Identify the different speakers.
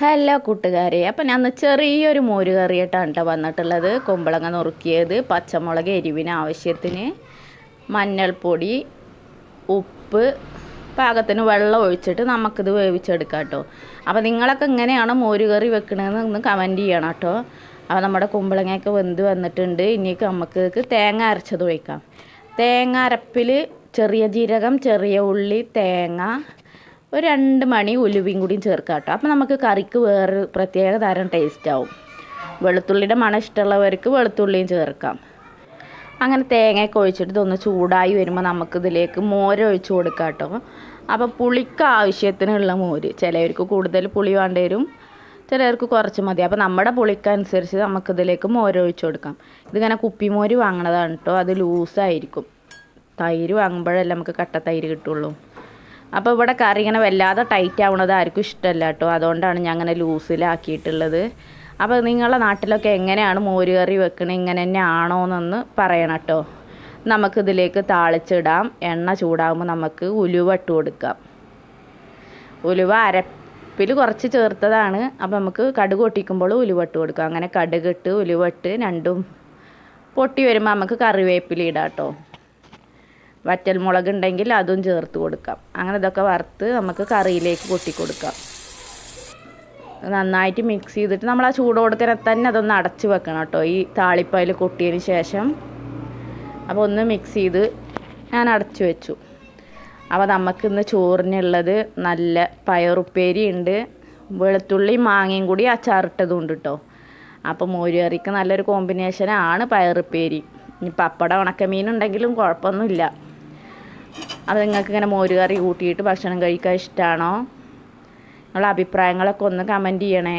Speaker 1: Hello കൂട്ടുകാരെ അപ്പം ഞാൻ ചെറിയൊരു മോര് കറിയിട്ടാണ് കേട്ടോ വന്നിട്ടുള്ളത്. കുമ്പളങ്ങ നുറുക്കിയത് പച്ചമുളക് എരിവിന് ആവശ്യത്തിന് മഞ്ഞൾപ്പൊടി ഉപ്പ് പാകത്തിന് വെള്ളം ഒഴിച്ചിട്ട് നമുക്കിത് വേവിച്ചെടുക്കാം കേട്ടോ. അപ്പോൾ നിങ്ങളൊക്കെ എങ്ങനെയാണ് മോര് കറി വെക്കണതെന്ന് ഒന്ന് കമന്റ് ചെയ്യണം കേട്ടോ. അപ്പോൾ നമ്മുടെ കുമ്പളങ്ങയൊക്കെ വെന്ത് വന്നിട്ടുണ്ട്. ഇനിയൊക്കെ നമുക്ക് തേങ്ങ അരച്ചത് ഒഴിക്കാം. തേങ്ങ അരപ്പിൽ ചെറിയ ജീരകം ചെറിയ ഉള്ളി തേങ്ങ ഒരു രണ്ട് മണി ഉലുവയും കൂടിയും ചേർക്കാം കേട്ടോ അപ്പോൾ നമുക്ക് കറിക്ക് വേറെ പ്രത്യേക തരം ടേസ്റ്റ് ആവും. വെളുത്തുള്ളിയുടെ മണം ഇഷ്ടമുള്ളവർക്ക് വെളുത്തുള്ളിയും ചേർക്കാം. അങ്ങനെ തേങ്ങയൊക്കെ ഒഴിച്ചിട്ട് ഇതൊന്ന് ചൂടായി വരുമ്പോൾ നമുക്കിതിലേക്ക് മോര് ഒഴിച്ച് കൊടുക്കാം കേട്ടോ അപ്പോൾ പുളിക്ക് ആവശ്യത്തിനുള്ള മോര്. ചിലവർക്ക് കൂടുതൽ പുളി വേണ്ടി വരും ചിലർക്ക് കുറച്ച് മതി. അപ്പോൾ നമ്മുടെ പുളിക്കനുസരിച്ച് നമുക്കിതിലേക്ക് മോര് ഒഴിച്ച് കൊടുക്കാം. ഇതിങ്ങനെ കുപ്പിമോര് വാങ്ങണതാണ് കേട്ടോ. അത് ലൂസായിരിക്കും തൈര് വാങ്ങുമ്പോഴല്ലേ നമുക്ക് കട്ട തൈര് കിട്ടുള്ളൂ. അപ്പോൾ ഇവിടെ കറി ഇങ്ങനെ വല്ലാതെ ടൈറ്റ് ആവണത് ആർക്കും ഇഷ്ടമല്ല കേട്ടോ. അതുകൊണ്ടാണ് ഞാൻ അങ്ങനെ ലൂസിലാക്കിയിട്ടുള്ളത്. അപ്പോൾ നിങ്ങളുടെ നാട്ടിലൊക്കെ എങ്ങനെയാണ് മോര് കറി വെക്കണത് ഇങ്ങനെ തന്നെ ആണോ എന്നൊന്ന് പറയണം കേട്ടോ. നമുക്കിതിലേക്ക് താളിച്ചിടാം. എണ്ണ ചൂടാകുമ്പോൾ നമുക്ക് ഉലുവ ഇട്ട് കൊടുക്കാം. ഉലുവ അരപ്പിൽ കുറച്ച് ചേർത്തതാണ്. അപ്പോൾ നമുക്ക് കടുക് പൊട്ടിക്കുമ്പോൾ ഉലുവ ഇട്ട് കൊടുക്കാം. അങ്ങനെ കടുക് ഇട്ട് ഉലുവ ഇട്ട് രണ്ടും പൊട്ടി വരുമ്പോൾ നമുക്ക് കറിവേപ്പില ഇടാം കേട്ടോ. വറ്റൽമുളക് ഉണ്ടെങ്കിൽ അതും ചേർത്ത് കൊടുക്കാം. അങ്ങനെ ഇതൊക്കെ വറുത്ത് നമുക്ക് കറിയിലേക്ക് കൊട്ടി കൊടുക്കാം. നന്നായിട്ട് മിക്സ് ചെയ്തിട്ട് നമ്മൾ ആ ചൂടോടത്തിനെ തന്നെ അതൊന്ന് അടച്ച് വെക്കണം കേട്ടോ. ഈ താളിപ്പയിൽ കൊട്ടിയതിന് ശേഷം. അപ്പോൾ ഒന്ന് മിക്സ് ചെയ്ത് ഞാൻ അടച്ചു വെച്ചു. അപ്പോൾ നമുക്കിന്ന് ചോറിനുള്ളത് നല്ല പയറുപ്പേരി ഉണ്ട്. വെളുത്തുള്ളി മാങ്ങയും കൂടി അച്ചാറിട്ടതും ഉണ്ട് കേട്ടോ. അപ്പോൾ മോരുകറിക്ക് നല്ലൊരു കോമ്പിനേഷനാണ് പയറുപ്പേരി. ഇനി പപ്പടം ഉണക്കമീൻ ഉണ്ടെങ്കിലും കുഴപ്പമൊന്നുമില്ല. അത് നിങ്ങൾക്ക് ഇങ്ങനെ മോരുകറി കൂട്ടിയിട്ട് ഭക്ഷണം കഴിക്കാൻ ഇഷ്ടമാണോ നിങ്ങളുടെ അഭിപ്രായങ്ങളൊക്കെ ഒന്ന് കമന്റ് ചെയ്യണേ.